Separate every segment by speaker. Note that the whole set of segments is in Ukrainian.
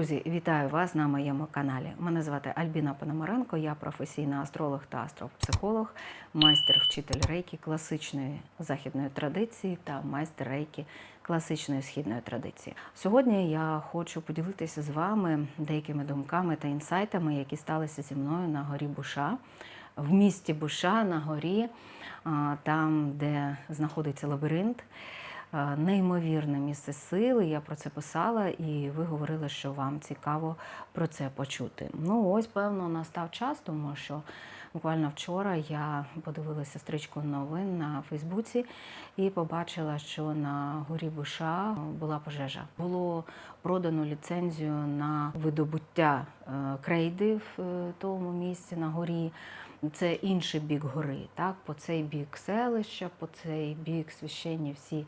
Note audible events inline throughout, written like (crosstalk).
Speaker 1: Друзі, вітаю вас на моєму каналі. Мене звати Альбіна Пономаренко, я професійна астролог та астропсихолог, майстер вчитель рейки класичної західної традиції та майстер рейки класичної східної традиції. Сьогодні я хочу поділитися з вами деякими думками та інсайтами, які сталися зі мною на горі Буша. В місті Буша на горі, там, де знаходиться лабіринт, неймовірне місце сили. Я про це писала, і ви говорили, що вам цікаво про це почути. Ну, ось, певно, настав час, тому що буквально вчора я подивилася стрічку новин на Фейсбуці і побачила, що на горі Буша була пожежа. Було продано ліцензію на видобуття е, крейди в е, тому місці на горі. Це інший бік гори, так, по цей бік селища, по цей бік священні всі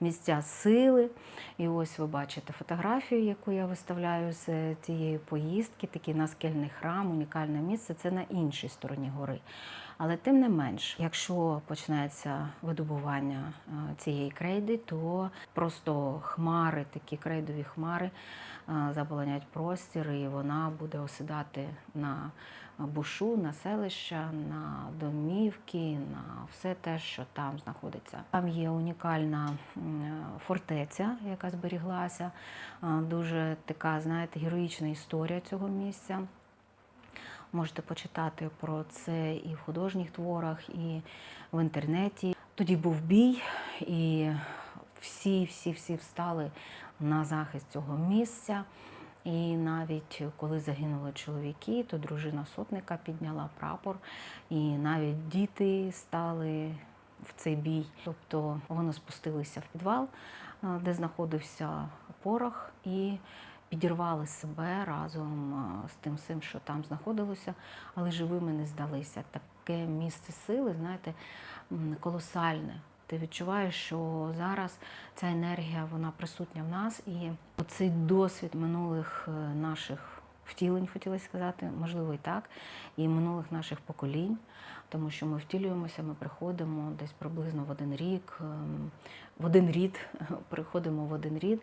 Speaker 1: місця сили. І ось ви бачите фотографію, яку я виставляю з цієї поїздки, такий наскельний храм, унікальне місце. Це на іншій стороні гори. Але тим не менш, якщо почнеться видобування е, цієї крейди, то просто хмари, такі крейдові хмари е, заполонять простір, і вона буде осідати на бушу, на селища, на домівки, на все те, що там знаходиться. Там є унікальна фортеця, яка зберіглася. Е, Дуже така, знаєте, героїчна історія цього місця. Можете почитати про це і в художніх творах, і в інтернеті. Тоді був бій, і всі, всі, всі встали на захист цього місця. І навіть коли загинули чоловіки, то дружина сотника підняла прапор, і навіть діти стали в цей бій. Тобто вони спустилися в підвал, е, де знаходився порох, і підірвали себе разом е, з тим всім, що там знаходилося, але живими не здалися. Таке місце сили, знаєте, колосальне. Ти відчуваєш, що зараз ця енергія вона присутня в нас, і оцей досвід минулих е, наших втілень, хотілося сказати, можливо, і так, і минулих наших поколінь, тому що ми втілюємося, ми приходимо десь приблизно в один рік, ем, в один рід, (laughs) приходимо в один рід,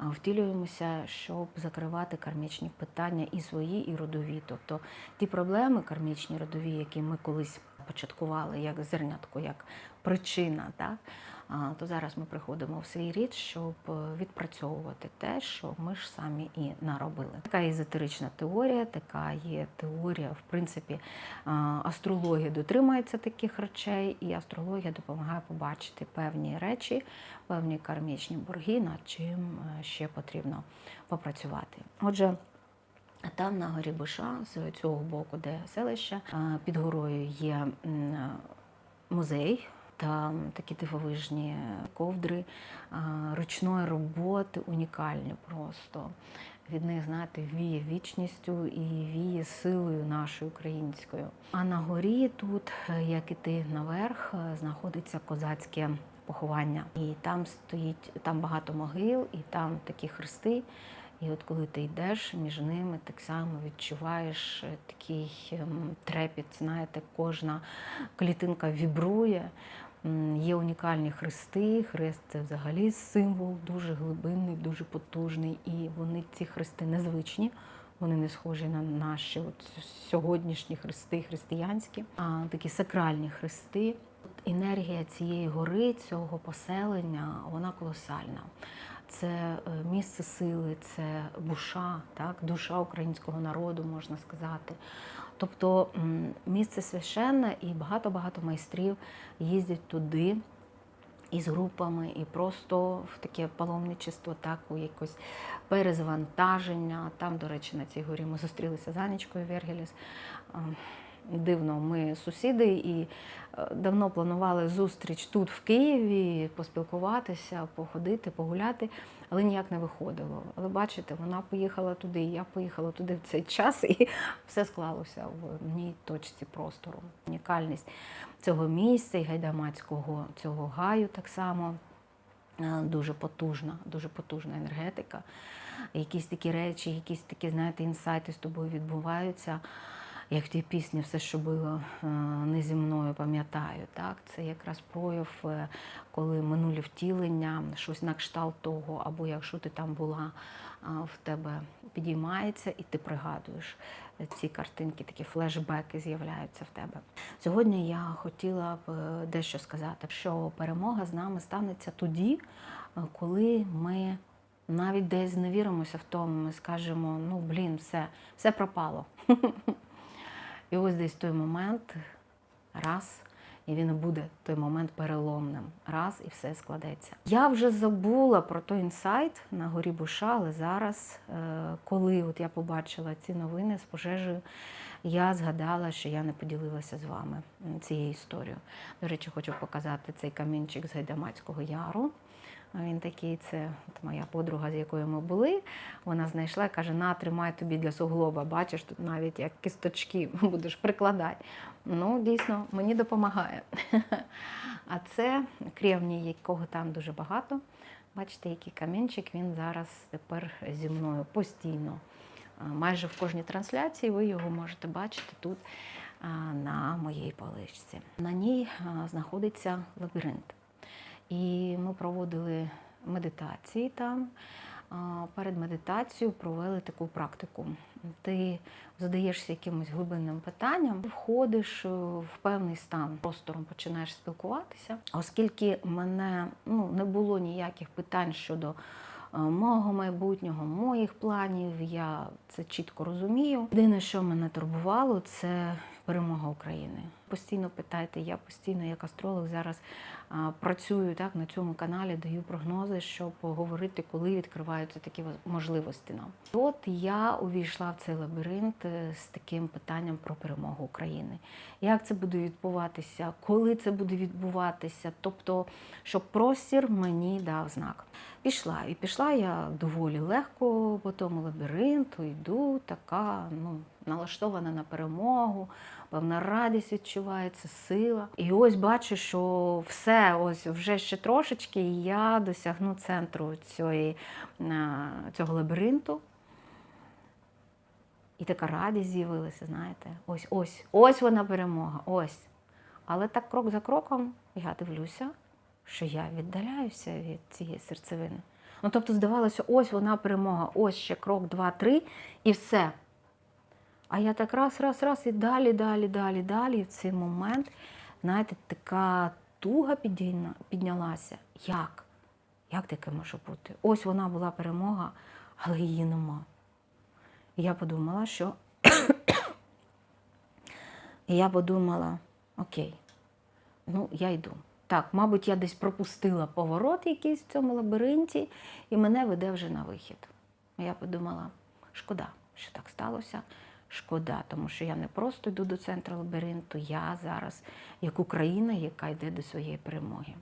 Speaker 1: втілюємося, щоб закривати кармічні питання і свої, і родові. Тобто ті проблеми кармічні родові, які ми колись початкували як зернятко, як причина, так? То зараз ми приходимо в свій рід, щоб е, відпрацьовувати те, що ми ж самі і наробили. Така езотерична теорія, така є теорія, в принципі, астрологія дотримується таких речей, і астрологія допомагає побачити певні речі, певні кармічні борги, над чим е, ще потрібно попрацювати. Отже. Там на горі Буша, з цього боку, де селище, е, під горою є музей. Там такі дивовижні ковдри ручної роботи, унікальні просто. Від них, знаєте, віє вічністю і віє силою нашою українською. А на горі тут, е, як іти наверх, е, знаходиться козацьке поховання. І там стоїть там багато могил, і там такі хрести. І от коли ти йдеш між ними, так само відчуваєш е, такий ем, трепіт, знаєте, кожна клітинка вібрує. Є унікальні хрести. Хрест це взагалі символ дуже глибинний, дуже потужний. І вони ці хрести незвичні. Вони не схожі на наші от сьогоднішні хрести християнські, а такі сакральні хрести. Енергія цієї гори, цього поселення, вона колосальна. Це е, місце сили, це буша, так, душа українського народу, можна сказати. Тобто місце священне і багато-багато майстрів їздять туди із групами, і просто в таке паломничество, так, у якось перезвантаження. Там, до речі, на цій горі ми зустрілися з Анічкою Вергеліс. Дивно, ми сусіди і е, давно планували зустріч тут, в Києві, поспілкуватися, походити, погуляти, але ніяк не виходило. Але бачите, вона поїхала туди, я поїхала туди в цей час, (laughs) і все склалося в одній точці простору. Унікальність цього місця і гайдамацького цього гаю так само. Е, Дуже потужна, дуже потужна енергетика. Якісь такі речі, якісь такі, знаєте, інсайти з тобою відбуваються. Як в тій пісні все, що було е, не зі мною, пам'ятаю. Так? Це якраз прояв, е, коли минулі втілення, щось на кшталт того, або якщо ти там була, в тебе підіймається і ти пригадуєш ці картинки, такі флешбеки з'являються в тебе. Сьогодні я хотіла б е, дещо сказати, що перемога з нами станеться тоді, е, коли ми навіть десь зневіримося в тому, ми скажемо, ну блін, все, все пропало. (laughs) І ось десь той момент, раз, і він буде той момент переломним. Раз, і все складеться. Я вже забула про той інсайт на горі Буша, але зараз, е, коли от я побачила ці новини з пожежею, я згадала, що я не поділилася з вами цією історією. До речі, хочу показати цей камінчик з Гайдамацького яру. Він такий, це от моя подруга, з якою ми були. Вона знайшла і каже: на, тримай тобі для суглоба. Бачиш, тут навіть як кісточки (laughs) будеш прикладати. Ну, дійсно, мені допомагає. (laughs) А це кремній, якого там дуже багато. Бачите, який камінчик, він зараз тепер зі мною постійно. Майже в кожній трансляції ви його можете бачити тут на моїй поличці. На ній знаходиться лабіринт. І ми проводили медитації там. Перед медитацією провели таку практику. Ти задаєшся якимось глибинним питанням, входиш е, в певний стан, простором починаєш спілкуватися. Оскільки мене ну, не було ніяких питань щодо е, мого майбутнього, моїх планів, я це чітко розумію. Єдине, що мене турбувало, це перемога України. Постійно питайте, я постійно як астролог зараз працюю так на цьому каналі, даю прогнози, щоб говорити, коли відкриваються такі можливості нам. От я увійшла в цей лабіринт е, з таким питанням про перемогу України. Як це буде відбуватися, коли це буде відбуватися? Тобто, щоб простір мені дав знак. Пішла. І пішла я доволі легко по тому лабіринту, йду, така, ну, налаштована на перемогу, певна радість відчувається, сила. І ось бачу, що все, ось вже ще трошечки, і я досягну центру цієї, е, цього лабіринту. І така радість з'явилася, знаєте, ось, ось, ось вона перемога, ось. Але так крок за кроком я дивлюся, що я віддаляюся від цієї серцевини. Ну, тобто, здавалося, ось вона перемога, ось ще крок, два, три, і все. А я так раз, раз, раз, і далі, далі, далі, далі. І в цей момент, знаєте, така туга піднялася. Як? Як таке може бути? Ось вона була перемога, але її нема. І я подумала, що. І (coughs) я подумала, окей, ну я йду. Так, мабуть, я десь пропустила поворот якийсь в цьому лабіринті, і мене веде вже на вихід. Я подумала, шкода, що так сталося. Шкода, тому що я не просто йду до центру лабіринту, я зараз як Україна, яка йде до своєї перемоги.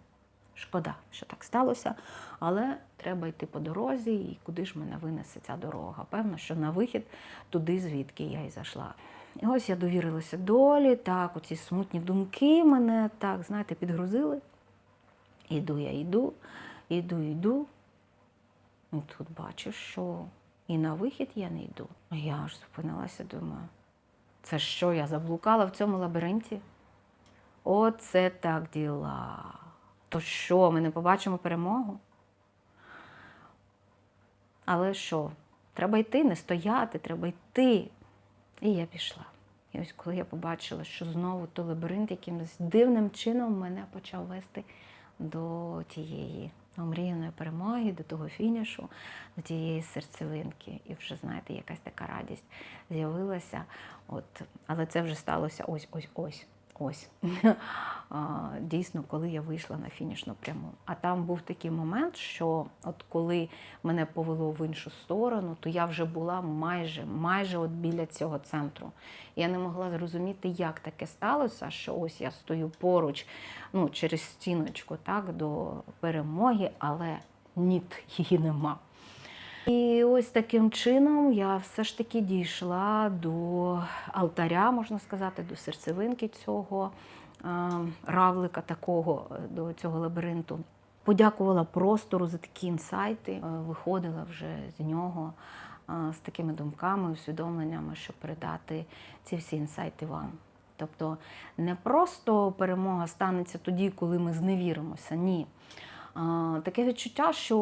Speaker 1: Шкода, що так сталося, але треба йти по дорозі, і куди ж мене винесе ця дорога. Певно, що на вихід туди, звідки я і зайшла. І ось я довірилася долі, так, оці смутні думки мене так, знаєте, підгрузили. Іду я йду, іду, йду. І тут бачу, що і на вихід я не йду. Я аж зупинилася, думаю, це що, я заблукала в цьому лабіринті? Оце так діла. То що, ми не побачимо перемогу? Але що? Треба йти, не стояти, треба йти. І я пішла. І ось коли я побачила, що знову той лабіринт якимось дивним чином мене почав вести до тієї омріяної перемоги, до того фінішу, до тієї серцевинки. І вже, знаєте, якась така радість з'явилася. От, але це вже сталося ось, ось, (laughs) дійсно, коли я вийшла на фінішну пряму. А там був такий момент, що от коли мене повело в іншу сторону, то я вже була майже майже от біля цього центру. Я не могла зрозуміти, як таке сталося, що ось я стою поруч, ну, через стіночку, так, до перемоги, але ні, її нема. І ось таким чином я все ж таки дійшла до алтаря, можна сказати, до серцевинки цього е, равлика, такого е, до цього лабіринту. Подякувала простору за такі інсайти, е, виходила вже з нього. з такими думками, усвідомленнями, щоб передати ці всі інсайти вам. Тобто не просто перемога станеться тоді, коли ми зневіримося. Ні. Таке відчуття, що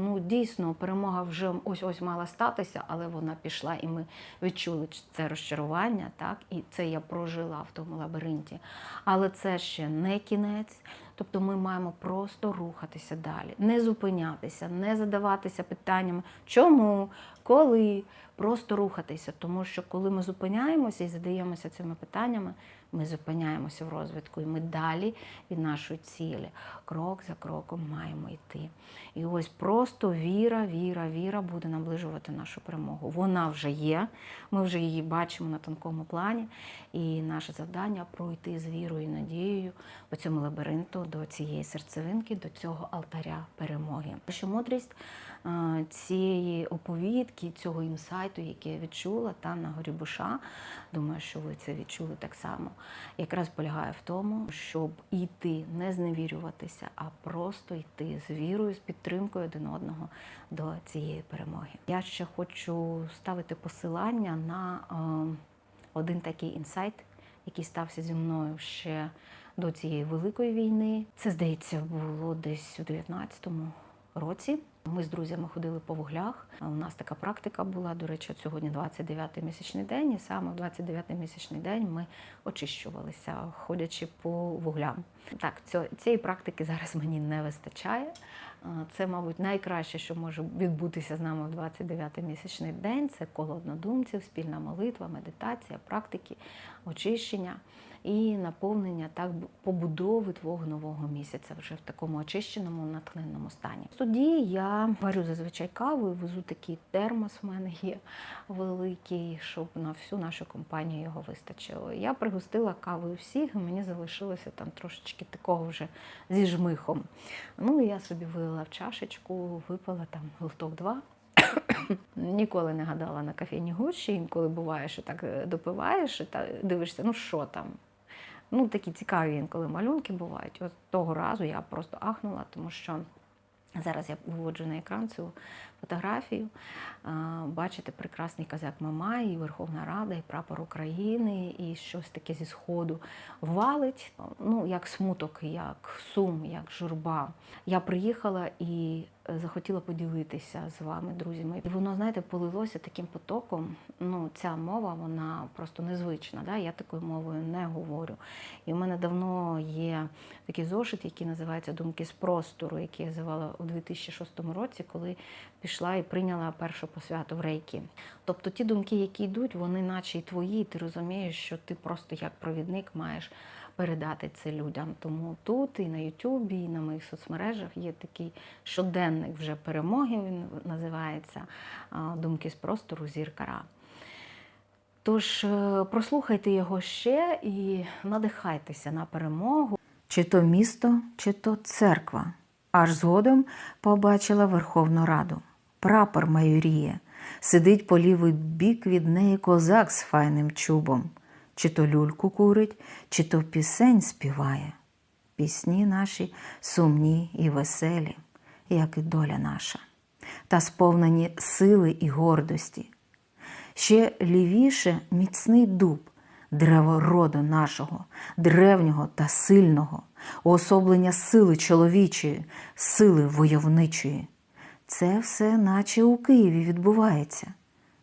Speaker 1: ну дійсно перемога вже ось ось мала статися, але вона пішла, і ми відчули це розчарування, так і це я прожила в тому лабіринті. Але це ще не кінець. Тобто ми маємо просто рухатися далі, не зупинятися, не задаватися питаннями, чому, коли, просто рухатися. Тому що коли ми зупиняємося і задаємося цими питаннями, ми зупиняємося в розвитку, і ми далі від нашої цілі, крок за кроком маємо йти. І ось просто віра, віра, віра буде наближувати нашу перемогу. Вона вже є, ми вже її бачимо на тонкому плані. І наше завдання пройти з вірою і надією по цьому лабіринту до цієї серцевинки, до цього алтаря перемоги. Що мудрість цієї оповідки, цього інсайту, який я відчула там на горі Буша, думаю, що ви це відчули так само, якраз полягає в тому, щоб йти, не зневірюватися, а просто йти з вірою, з підтримкою один одного до цієї перемоги. Я ще хочу ставити посилання на е, один такий інсайт, який стався зі мною ще до цієї великої війни. Це здається було десь у 19-му році. Ми з друзями ходили по вуглях. У нас така практика була. До речі, сьогодні 29-й місячний день, і саме в 29-й місячний день ми очищувалися, ходячи по вуглям. Так, цієї практики зараз мені не вистачає. Це, мабуть, найкраще, що може відбутися з нами в 29-й місячний день. Це коло однодумців, спільна молитва, медитація, практики, очищення і наповнення так побудови твого нового місяця вже в такому очищеному, натхненному стані. Тоді я варю зазвичай каву, і везу такий термос. в мене є великий, щоб на всю нашу компанію його вистачило. Я пригостила кавою всіх, і мені залишилося там трошечки такого вже зі жмихом. Ну я собі вилила в чашечку, випила там глоток два. (coughs) Ніколи не гадала на кофейні гущі, інколи буває, що так е, допиваєш і та дивишся, ну що там. Ну, такі цікаві інколи малюнки бувають. От того разу я просто ахнула, тому що зараз я виводжу на екран цю фотографію. А, Бачите, прекрасний козак Мамай, і Верховна Рада, і прапор України, і щось таке зі сходу валить. Ну, як смуток, як сум, як журба. Я приїхала і е, захотіла поділитися з вами, друзями. І воно, знаєте, полилося таким потоком. Ну, ця мова, вона просто незвична. Да? Я такою мовою не говорю. І в мене давно є такий зошит, який називається Думки з простору, який я завела у 2006 році, коли пішла і прийняла першу посвяту в рейкі. Тобто ті думки, які йдуть, вони наче й твої, і ти розумієш, що ти просто як провідник маєш передати це людям. Тому тут і на Ютубі, і на моїх соцмережах є такий щоденник вже перемоги. Він називається Думки з простору зіркара. Тож е, прослухайте його ще і надихайтеся на перемогу.
Speaker 2: чи то місто, чи то церква. Аж згодом побачила Верховну Раду. Прапор майоріє. Сидить по лівий бік від неї козак з файним чубом. Чи то люльку курить, чи то пісень співає. Пісні наші сумні і веселі, як і доля наша, та сповнені сили і гордості. Ще лівіше міцний дуб, древо роду нашого, древнього та сильного, уособлення сили чоловічої, сили войовничої. Це все наче у Києві відбувається.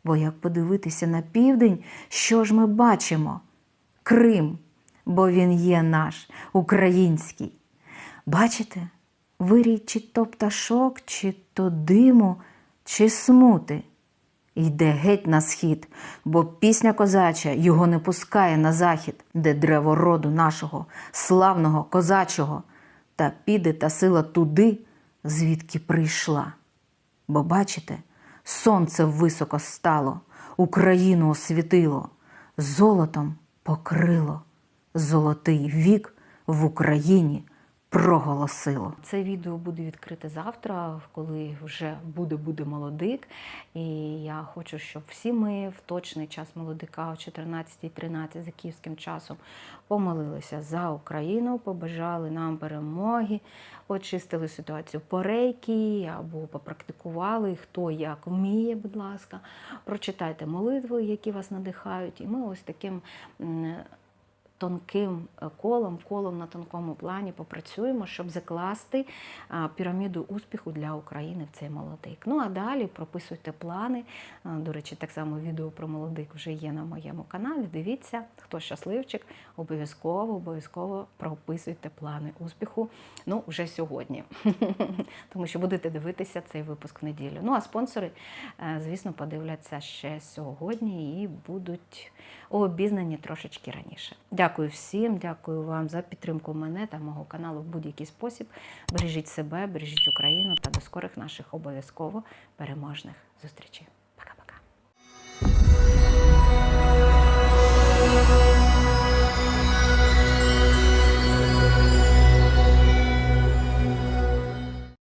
Speaker 2: Бо як подивитися на південь, що ж ми бачимо? Крим, бо він є наш, український. Бачите, вирій чи то пташок, чи то диму, чи смути. Йде геть на схід, бо пісня козача його не пускає на захід, де древо роду нашого, славного козачого, та піде та сила туди, звідки прийшла. Бо бачите, сонце високо стало, Україну освітило, золотом покрило, золотий вік в Україні проголосило.
Speaker 1: Це відео буде відкрите завтра, коли вже буде буде молодик. І я хочу, щоб всі ми в точний час молодика о 14.13 за київським часом помолилися за Україну, побажали нам перемоги, очистили ситуацію по рейки або попрактикували, хто як вміє, будь ласка. Прочитайте молитви, які вас надихають. І ми ось таким. Тонким е, колом, колом на тонкому плані попрацюємо, щоб закласти піраміду успіху для України в цей молодик. Ну а далі прописуйте плани. До речі, так само відео про молодик вже є на моєму каналі. Дивіться, хто щасливчик, обов'язково, обов'язково прописуйте плани успіху. Ну, вже сьогодні, (laughs) тому що будете дивитися цей випуск в неділю. Ну а спонсори, е, звісно, подивляться ще сьогодні і будуть обізнані трошечки раніше. Дякую всім, дякую вам за підтримку мене та мого каналу в будь-який спосіб. Бережіть себе, бережіть Україну та до скорих наших обов'язково переможних зустрічей.